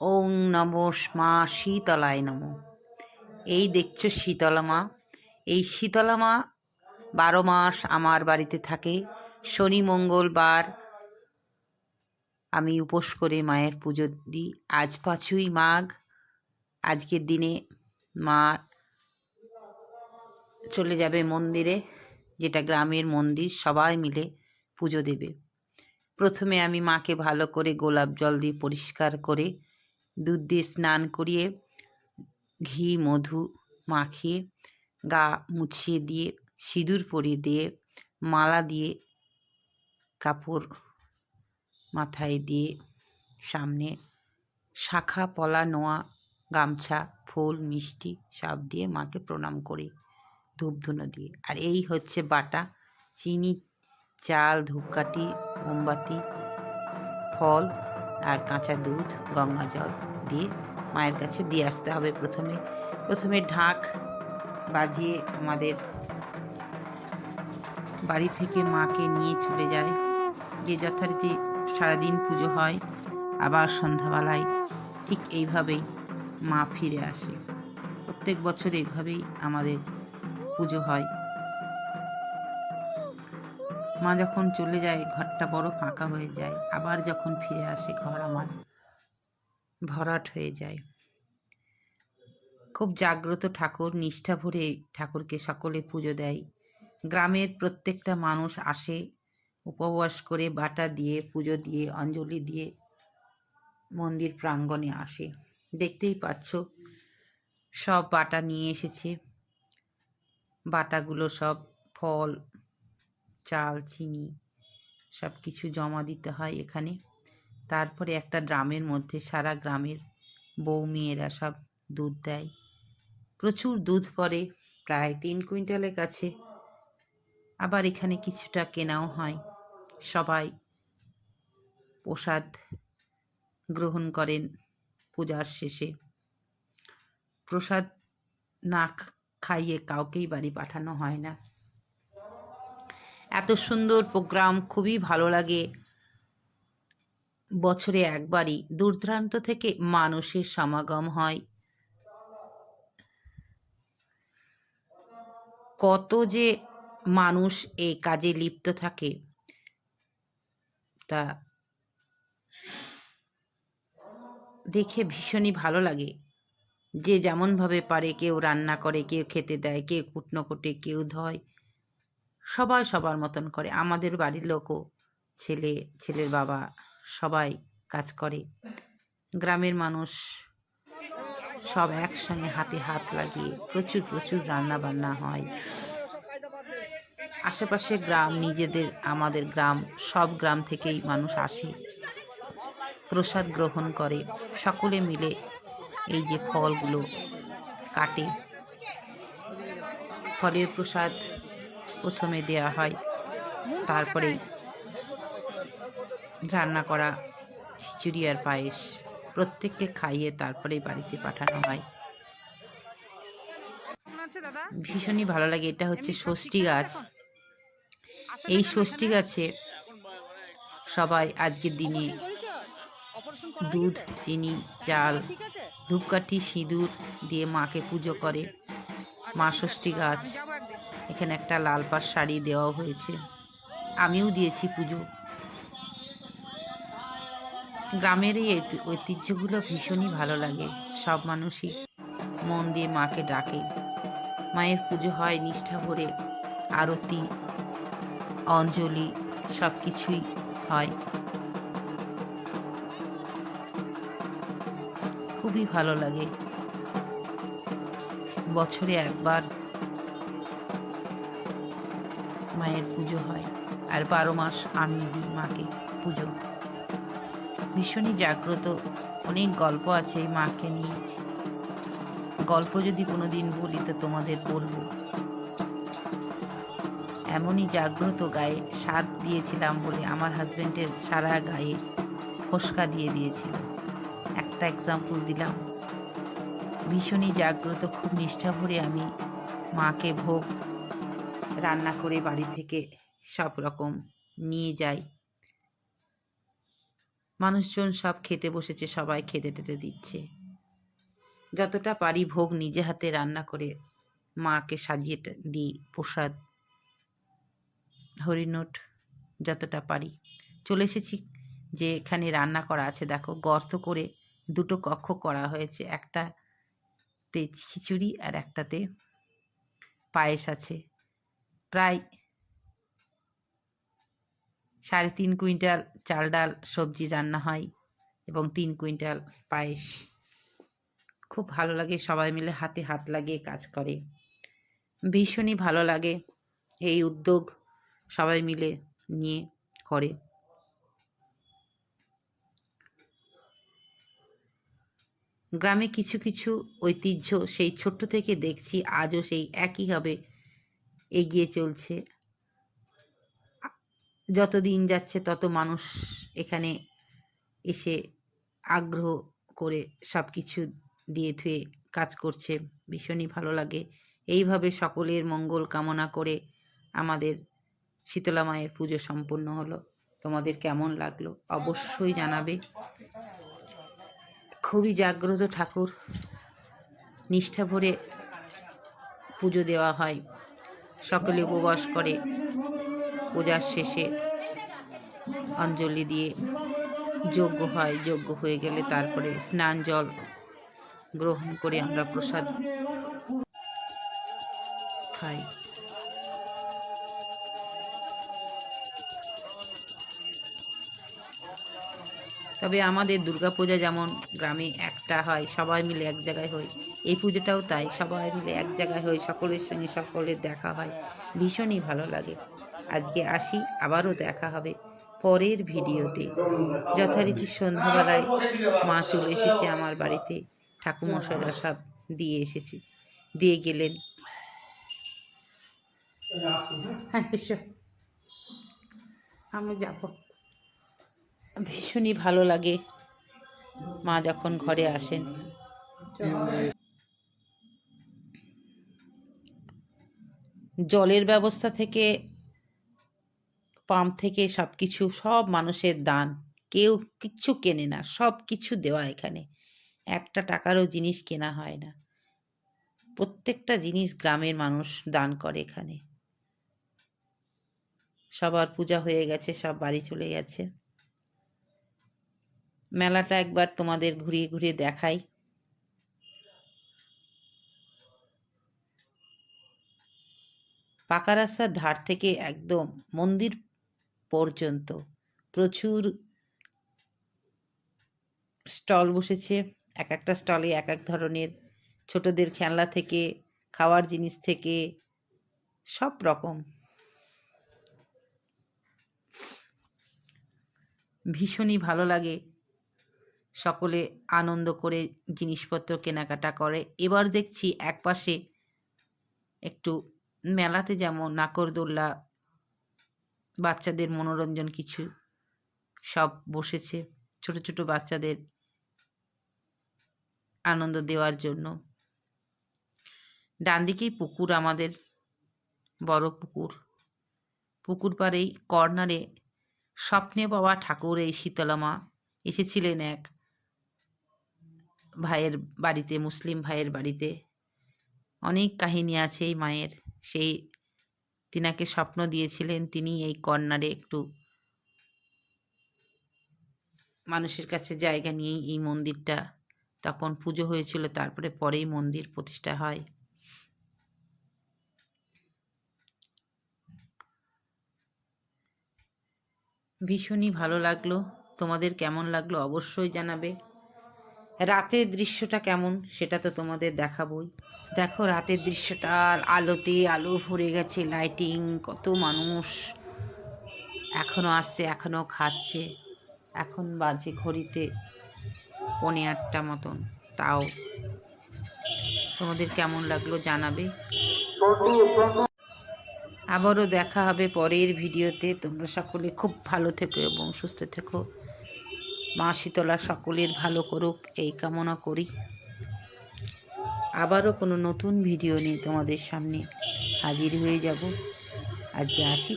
ওং নমো মা শীতলায় নমো। এই দেখছ শীতলা মা। এই শীতলা মা বারো মাস আমার বাড়িতে থাকে। শনি, মঙ্গলবার আমি উপোস করে মায়ের পুজো দিই। আজ পাঁচই মাঘ। আজকের দিনে মা চলে যাবে মন্দিরে, যেটা গ্রামের মন্দির, সবাই মিলে পুজো দেবে। প্রথমে আমি মাকে ভালো করে গোলাপ জল দিয়ে পরিষ্কার করে দুধ দিয়ে স্নান করিয়ে, ঘি, মধু মাখিয়ে, গা মুছিয়ে দিয়ে, সিঁদুর পরিয়ে দিয়ে, মালা দিয়ে, কাপড় মাথায় দিয়ে সামনে শাখা, পলা, নোয়া, গামছা, ফুল, মিষ্টি সব দিয়ে মাকে প্রণাম করি ধূপধুনো দিয়ে। আর এই হচ্ছে বাটা, চিনি, চাল, ধূপকাঠি, মোমবাতি, ফল আর কাঁচা দুধ, গঙ্গা জল দিয়ে মায়ের কাছে দিয়ে আসতে হবে প্রথমে। প্রথমে ঢাক বাজিয়ে আমাদের বাড়ি থেকে মাকে নিয়ে চলে যায়। যে যথারীতি সারাদিন পুজো হয়, আবার সন্ধ্যাবেলায় ঠিক এইভাবেই মা ফিরে আসে। প্রত্যেক বছর এইভাবেই আমাদের পুজো হয়। মা যখন চলে যায়, ঘরটা বড় ফাঁকা হয়ে যায়। আবার যখন ফিরে আসে, ঘর আমার ভরাট হয়ে যায়। খুব জাগ্রত ঠাকুর, নিষ্ঠা ভরে ঠাকুরকে সকলে পুজো দেয়। গ্রামের প্রত্যেকটা মানুষ আসে, উপবাস করে বাটা দিয়ে, পুজো দিয়ে, অঞ্জলি দিয়ে মন্দির প্রাঙ্গণে আসে। দেখতেই পাচ্ছ, সব বাটা নিয়ে এসেছে। বাটাগুলো সব ফল চাল, চিনি সব কিছু জমা দিতে হয় এখানে। তারপরে একটা ড্রামের মধ্যে সারা গ্রামের বউ মেয়েরা সব দুধ দেয়। প্রচুর দুধ পড়ে, প্রায় তিন কুইন্টালের কাছে। আবার এখানে কিছুটা কেনাও হয়। সবাই প্রসাদ গ্রহণ করেন পূজার শেষে। প্রসাদ না খাইয়ে কাউকেই বাড়ি পাঠানো হয় না। এত সুন্দর প্রোগ্রাম, খুবই ভালো লাগে। বছরে একবারই দূরদূরান্ত থেকে মানুষের সমাগম হয়। কত যে মানুষ এই কাজে লিপ্ত থাকে, তা দেখে ভীষণই ভালো লাগে। যে যেমনভাবে পারে, কেউ রান্না করে, কেউ খেতে দেয়, কেউ কুটনো কোটে, কেউ ধয়। সবাই সবার মতন করে। আমাদের বাড়ির লোকও, ছেলে, ছেলের বাবা সবাই কাজ করে। গ্রামের মানুষ সব একসঙ্গে হাতে হাত লাগিয়ে প্রচুর প্রচুর রান্না বান্না হয়। আশেপাশে গ্রাম, নিজেদের, আমাদের গ্রাম, সব গ্রাম থেকেই মানুষ আসে, প্রসাদ গ্রহণ করে। সকলে মিলে এই যে ফলগুলো কাটে। ফলের প্রসাদ প্রথমে দেয়া হয়। তারপরে রান্না করা খিচুড়ি আর পায়েস প্রত্যেককে খাইয়ে তারপরেই বাড়িতে পাঠানো হয়। ভীষণই ভালো লাগে। এটা হচ্ছে ষষ্ঠী গাছ। এই ষষ্ঠী গাছে সবাই আজকের দিনে দুধ চিনি চাল ধূপকাঠি সিঁদুর দিয়ে মাকে পুজো করে। মা ষষ্ঠী গাছ। এখানে একটা লাল পাড় শাড়ি দেওয়া হয়েছে। আমিও দিয়েছি পুজো। গ্রামের এই ঐতিহ্যগুলো ভীষণই ভালো লাগে। সব মানুষই মন দিয়ে মাকে ডাকে। মায়ের পুজো হয় নিষ্ঠা ভরে, আরতি, অঞ্জলি সব কিছুই হয়। খুবই ভালো লাগে। বছরে একবার মায়ের পুজো হয়। আর বারো মাস আমি দিই মাকে পুজো। ভীষণই জাগ্রত। অনেক গল্প আছে এই মাকে নিয়ে। গল্প যদি কোনো দিন বলি তো তোমাদের বলব। এমনই জাগ্রত গায়ে সার দিয়েছিলাম বলে আমার হাজব্যান্ডের সারা গায়ে ফসকা দিয়ে দিয়েছিল। একটা এক্সাম্পল দিলাম। ভীষণই জাগ্রত, খুব নিষ্ঠা ভরে আমি মাকে ভোগ রান্না করে বাড়ি থেকে সব রকম নিয়ে যাই। মানুষজন সব খেতে বসেছে, সবাই খেতে টেতে দিচ্ছে। যতটা পারি ভোগ নিজে হাতে রান্না করে মাকে সাজিয়ে দিই প্রসাদ। হরিণট যতটা পারি। চলে এসেছি যে এখানে রান্না করা আছে, দেখো গর্ত করে দুটো কক্ষ করা হয়েছে। একটাতে খিচুড়ি আর একটাতে পায়েস আছে। প্রায় সাড়ে তিন কুইন্টাল চাল ডাল সবজি রান্না হয় এবং তিন কুইন্টাল পায়েস। খুব ভালো লাগে, সবাই মিলে হাতে হাত লাগিয়ে কাজ করে। ভীষণই ভালো লাগে এই উদ্যোগ সবাই মিলে নিয়ে করে। গ্রামে কিছু কিছু ঐতিহ্য সেই ছোট্ট থেকে দেখছি, আজও সেই একইভাবে এগিয়ে চলছে। যত দিন যাচ্ছে তত মানুষ এখানে এসে আগ্রহ করে সব কিছু দিয়ে থুয়ে কাজ করছে। ভীষণই ভালো লাগে। এইভাবে সকলের মঙ্গল কামনা করে আমাদের শীতলা মায়ের পুজো সম্পূর্ণ হলো। তোমাদের কেমন লাগল অবশ্যই জানাবে। খুবই জাগ্রত ঠাকুর। নিষ্ঠা ভরে পুজো দেওয়া হয়। সকলে উপবাস করে পূজার শেষে অঞ্জলি দিয়ে যজ্ঞ হয় যজ্ঞ হয়ে গেলে তারপরে স্নান জল গ্রহণ করে আমরা প্রসাদ খাই। তবে আমাদের দুর্গাপূজা যেমন গ্রামে একটা হয়, সবাই মিলে এক জায়গায় হই। এই পুজোটাও তাই, সবাই মিলে এক জায়গায় হই, সকলের সঙ্গে সকলের দেখা হয়। ভীষণই ভালো লাগে। আজকে আসি, আবারও দেখা হবে পরের ভিডিওতে। যথারীতি সন্ধ্যাবেলায় মা চলে এসেছে আমার বাড়িতে ঠাকুমশাইরা সব দিয়ে এসেছে। দিয়ে গেলেন। হ্যাঁ আমি যাব। ভীষণই ভালো লাগে। মা যখন ঘরে আসেন। জলের ব্যবস্থা থেকে, পাম্প থেকে সব কিছু সব মানুষের দান। কেউ কিচ্ছু কেনে না সব কিছু দেওয়া এখানে। একটা টাকারও জিনিস কেনা হয় না। প্রত্যেকটা জিনিস গ্রামের মানুষ দান করে এখানে। সবার পূজা হয়ে গেছে, সব বাড়ি চলে গেছে। মেলাটা একবার তোমাদের ঘুরিয়ে ঘুরিয়ে দেখাই। পাকা রাস্তার ধার থেকে একদম মন্দির পর্যন্ত প্রচুর স্টল বসেছে। এক একটা স্টলে এক এক ধরনের ছোটদের খেলনা থেকে, খাওয়ার জিনিস থেকে, সব রকম। ভীষণই ভালো লাগে। সকলে আনন্দ করে জিনিসপত্র কেনাকাটা করে। এবার দেখছি একপাশে একটু মেলাতে যেমন নাকরদোল্লা, বাচ্চাদের মনোরঞ্জন কিছু সব বসেছে ছোট ছোট বাচ্চাদের আনন্দ দেওয়ার জন্য। ডান দিকেই পুকুর আমাদের, বড় পুকুর। পুকুর পাড়েই কর্নারে স্বপ্নে পাওয়া ঠাকুর এই শীতলা মা এসেছিলেন এক ভাইয়ের বাড়িতে, মুসলিম ভাইয়ের বাড়িতে। অনেক কাহিনী আছে এই মায়ের। সেই তিনাকে স্বপ্ন দিয়েছিলেন, তিনি এই কর্নারে একটু মানুষের কাছে জায়গা নিয়েই এই মন্দিরটা। তখন পুজো হয়েছিল, তারপরে পরেই মন্দির প্রতিষ্ঠা হয়। ভীষণই ভালো লাগল। তোমাদের কেমন লাগল অবশ্যই জানাবে। রাতের দৃশ্যটা কেমন সেটা তো তোমাদের দেখাবই। দেখো রাতের দৃশ্যটার আলোতে আলো ভরে গেছে লাইটিং কত মানুষ। এখনও আসছে এখনও খাচ্ছে। এখন বাজে ঘড়িতে পনে আটটা মতন, তাও। তোমাদের কেমন লাগল জানাবে? আবারও দেখা হবে পরের ভিডিওতে। তোমরা সকলে খুব ভালো থেকো এবং সুস্থ থেকো। মা শীতলা সকলের ভালো করুক, এই কামনা করি আবারও কোনো নতুন ভিডিও নিয়ে তোমাদের সামনে হাজির হয়ে যাব আজকে আসি।